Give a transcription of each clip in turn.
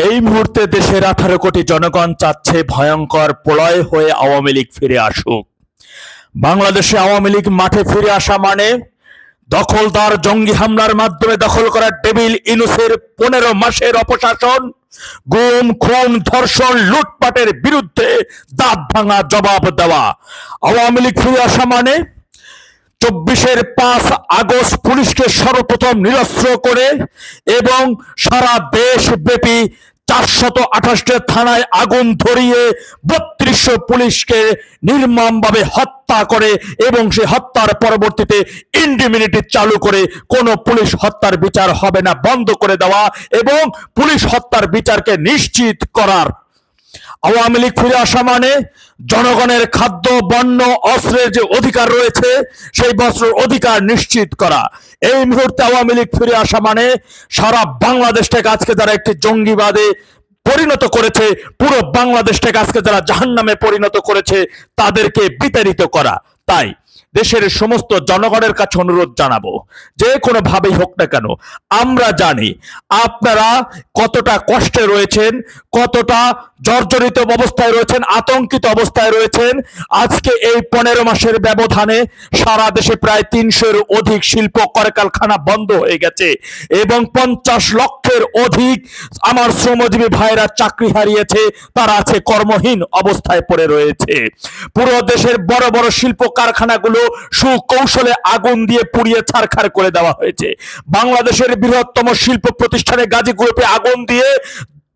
এই মুহূর্তে দেশের আঠারো কোটি জনগণ চাচ্ছে ভয়ঙ্কর প্রলয় হয়ে আওয়ামী লীগ ফিরে আসুক। বাংলাদেশে আওয়ামী লীগ মাঠে ফিরে আসা মানে দখলদার জঙ্গি হামলার মাধ্যমে দখল করা টেবিল ইনুসের পনেরো মাসের অপশাসন, গুম, খুন, ধর্ষণ, লুটপাটের বিরুদ্ধে দাঁত ভাঙা জবাব দেওয়া। আওয়ামী লীগ ফিরে আসা মানে চব্বিশের পাঁচ আগস্ট পুলিশকে সর্বপ্রথম নিরস্ত্র করে এবং সারা দেশব্যাপী চারশত আঠাশটা থানায় আগুন ধরিয়ে বত্রিশশো পুলিশকে নির্মমভাবে হত্যা করে এবং সে হত্যার পরবর্তীতে ইন্ডিমিনিটি চালু করে কোনো পুলিশ হত্যার বিচার হবে না, বন্ধ করে দেওয়া এবং পুলিশ হত্যার বিচারকে নিশ্চিত করার। আওয়ামী লীগ ফিরে আসা মানে জনগণের খাদ্য, বন্য, অস্ত্রের যে অধিকার রয়েছে, সেই বস্ত্রের অধিকার নিশ্চিত করা। এই মুহূর্তে আওয়ামী লীগ ফিরে আসা মানে সারা বাংলাদেশটাকে আজকে যারা একটি জঙ্গিবাদে পরিণত করেছে, পুরো বাংলাদেশটাকে আজকে যারা জাহান নামে পরিণত করেছে, তাদেরকে বিতাড়িত করা। তাই দেশের সমস্ত জনগণের কাছে অনুরোধ জানাব, যে কোনো ভাবেই হোক না কেন, আমরা জানি আপনারা কতটা কষ্টে রয়েছেন, কতটা জর্জরিত অবস্থায় রয়েছেন, আতঙ্কিত অবস্থায় রয়েছেন। আজকে এই পনেরো মাসের ব্যবধানে সারা দেশে প্রায় তিনশোর অধিক শিল্প কলকারখানা বন্ধ হয়ে গেছে এবং পঞ্চাশ লক্ষের অধিক আমার শ্রমজীবী ভাইরা চাকরি হারিয়েছে, তারা আছে কর্মহীন অবস্থায় পড়ে রয়েছে। পুরো দেশের বড় বড় শিল্প কারখানাগুলো সুকৌশলে আগুন দিয়ে পুড়িয়ে ছারখার করে দেওয়া হয়েছে। বাংলাদেশের বৃহত্তম শিল্প প্রতিষ্ঠানে গাজী গ্রুপে আগুন দিয়ে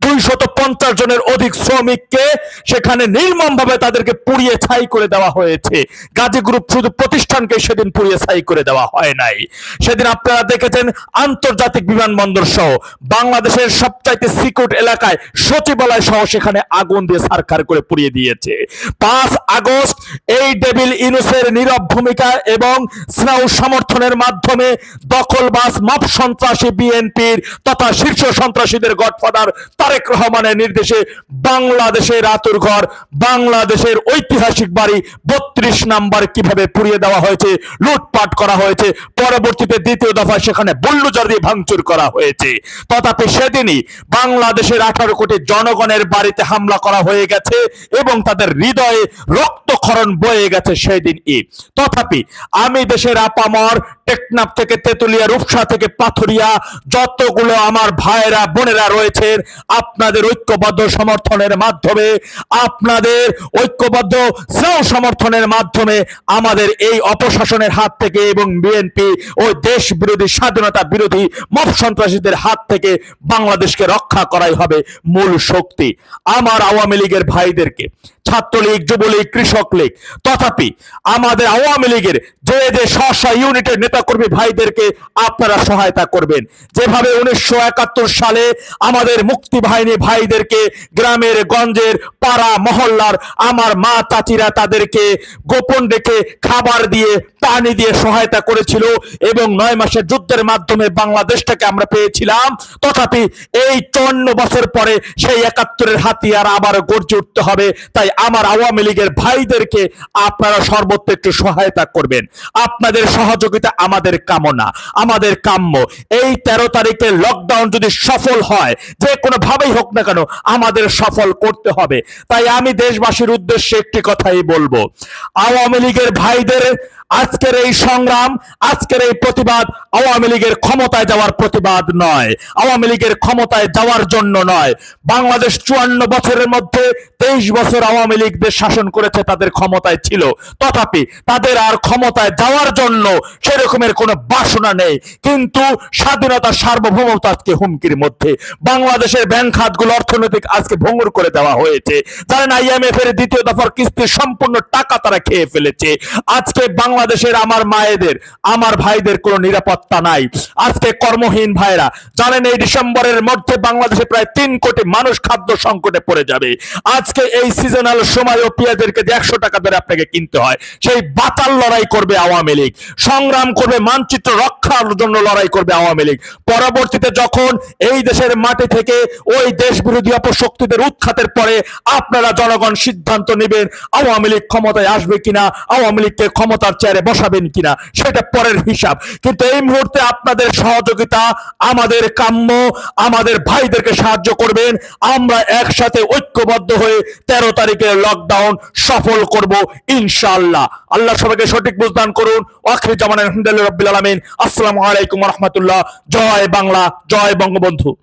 দুইশত পঞ্চাশ জনের অধিক শ্রমিককে সেখানে নির্মম ভাবে তাদেরকে পুড়িয়ে ছাই করে দেওয়া হয়েছে। গাজী গ্রুপ শুধু প্রতিষ্ঠানকে সেদিন পুড়িয়ে ছাই করে দেওয়া হয় নাই। সেদিন আপনারা দেখেছেন আন্তর্জাতিক বিমানবন্দর সহ বাংলাদেশের সবচাইতে এলাকায় সচিবালয় সহ সেখানে আগুন দিয়ে সারখার করে পুড়িয়ে দিয়েছে। পাঁচ আগস্ট এই ডেভিল ইনুসের নীরব ভূমিকা এবং স্নাউ সমর্থনের মাধ্যমে দখলবাজ মাপ সন্ত্রাসী বিএনপির তথা শীর্ষ সন্ত্রাসীদের গডফাদার তারেক রহমানের নির্দেশে বাংলাদেশের আতুর ঘর, বাংলাদেশের ঐতিহাসিক বাড়ি বত্রিশ নাম্বার কীভাবে পুড়িয়ে দেওয়া হয়েছে, লুটপাট করা হয়েছে, পরবর্তীতে দ্বিতীয় দফায় সেখানে বুল্ডোজার দিয়ে ভাঙচুর করা হয়েছে। তথাপি সেদিনই বাংলাদেশের আঠারো কোটি জনগণের বাড়িতে হামলা করা হয়ে গেছে এবং তাদের হৃদয়ে রক্তক্ষরণ বয়ে গেছে সেদিন ই তথাপি আমি দেশের আপামর টেকনাফ থেকে তেতুলিয়া, রূপসা থেকে পাথুরিয়া, যতগুলো আমার ভাইয়েরা, বোনেরা রয়েছেন আপনাদের ঐক্যবদ্ধ সমর্থনের মাধ্যমে, আপনাদের ঐক্যবদ্ধ স্নেহ সমর্থনের মাধ্যমে আমাদের এই অপশাসনের হাত থেকে এবং বিএনপি ও দেশ বিরোধী, স্বাধীনতা বিরোধী মব সন্ত্রাসীদের হাত থেকে বাংলাদেশকে রক্ষা করাই হবে মূল শক্তি আমার আওয়ামী লীগের ভাইদেরকে। ছাত্রলীগ, যুবলীগ, কৃষক লীগ, তথাপি আমাদের আওয়ামী লীগের যে যে স্ব ইউনিটের নেতাকর্মী ভাইদেরকে আপনারা সহায়তা করবেন। যেভাবে উনিশশো একাত্তর সালে আমাদের মুক্তি বাহিনী ভাইদেরকে গ্রামের, গঞ্জের, পাড়া, মহল্লার আমার মা চাচিরা তাদেরকে গোপন রেখে খাবার দিয়ে, পানি দিয়ে সহায়তা করেছিল এবং নয় মাসের যুদ্ধের মাধ্যমে বাংলাদেশটাকে আমরা পেয়েছিলাম। তথাপি এই চুয়ান্ন বছর পরে সেই একাত্তরের হাতিয়ার আবার গর্জে উঠতে হবে। তাই আমার আওয়ামী লীগের ভাইদেরকে আপনারা সর্বত্র একটু সহায়তা করবেন। আপনাদের সহযোগিতা আমাদের কামনা, আমাদের কাম্য। এই তেরো তারিখে লকডাউন যদি সফল হয়, যে কোনোভাবেই হোক না কেন, আমাদের সফল করতে হবে। তাই আমি দেশবাসীর উদ্দেশ্যে একটি কথাই বলব। আওয়ামী লীগের ভাইদের আজকের এই সংগ্রাম, আজকের এই প্রতিবাদ আওয়ামী লীগের ক্ষমতায় যাওয়ার প্রতিবাদ নয়। আওয়ামী লীগের ক্ষমতায় যাওয়ার জন্য নয়। বাংলাদেশ চুয়ান্ন বছরের মধ্যে তেইশ বছর আওয়ামী লীগ দেশ শাসন করেছে, তাদের ক্ষমতায় ছিল। তথাপি তাদের আর ক্ষমতায় যাওয়ার জন্য সেরকমের কোনো বাসনা নেই। কিন্তু স্বাধীনতা সার্বভৌমতা আজকে হুমকির মধ্যে। বাংলাদেশের ব্যাংক খাতগুলো অর্থনৈতিক আজকে ভঙ্গুর করে দেওয়া হয়েছে। জানেন, আইএমএফ এর দ্বিতীয় দফার কিস্তির সম্পূর্ণ টাকা তারা খেয়ে ফেলেছে। আজকে বাংলাদেশের আমার মায়েদের, আমার ভাইদের কোনো নিরাপত্তা নাই। আজকে কর্মহীন ভাইরা, জানেন এই ডিসেম্বরের মধ্যে বাংলাদেশে প্রায় তিন কোটি মানুষ খাদ্য সংকটে পড়ে যাবে। আজকে এই সিজনাল সময় ও পেঁয়াজের কেজি একশো টাকা ধরে আপনাকে কিনতে হয়, সেই বাতাল লড়াই করবে আওয়ামী লীগ। সংগ্রাম করবে মানচিত্র রক্ষার জন্য লড়াই করবে আওয়ামী লীগ। পরবর্তীতে যখন এই দেশের মাটি থেকে ওই দেশ বিরোধী অপশক্তিদের উৎখাতের পরে আপনারা জনগণ সিদ্ধান্ত নেবেন আওয়ামী লীগ ক্ষমতায় আসবে কিনা, আওয়ামী লীগকে ক্ষমতার চেয়ারে বসাবেন কিনা, সেটা পরের হিসাব। কিন্তু এই মুহূর্তে আপনাদের সহযোগিতা আমাদের কাম্য, আমাদের ভাইদেরকে সাহায্য করবেন। আমরা একসাথে ঐক্যবদ্ধ হয়ে তেরো তারিখের লকডাউন সফল করব, ইনশাআল্লাহ। আল্লাহ সবাইকে সঠিক বুঝদান করুন। আখরি জামান আলহামদুলিল্লাহ রবিল আলমিন। আসসালামু আলাইকুম রহমতুল্লাহ। জয় বাংলা, জয় বঙ্গবন্ধু।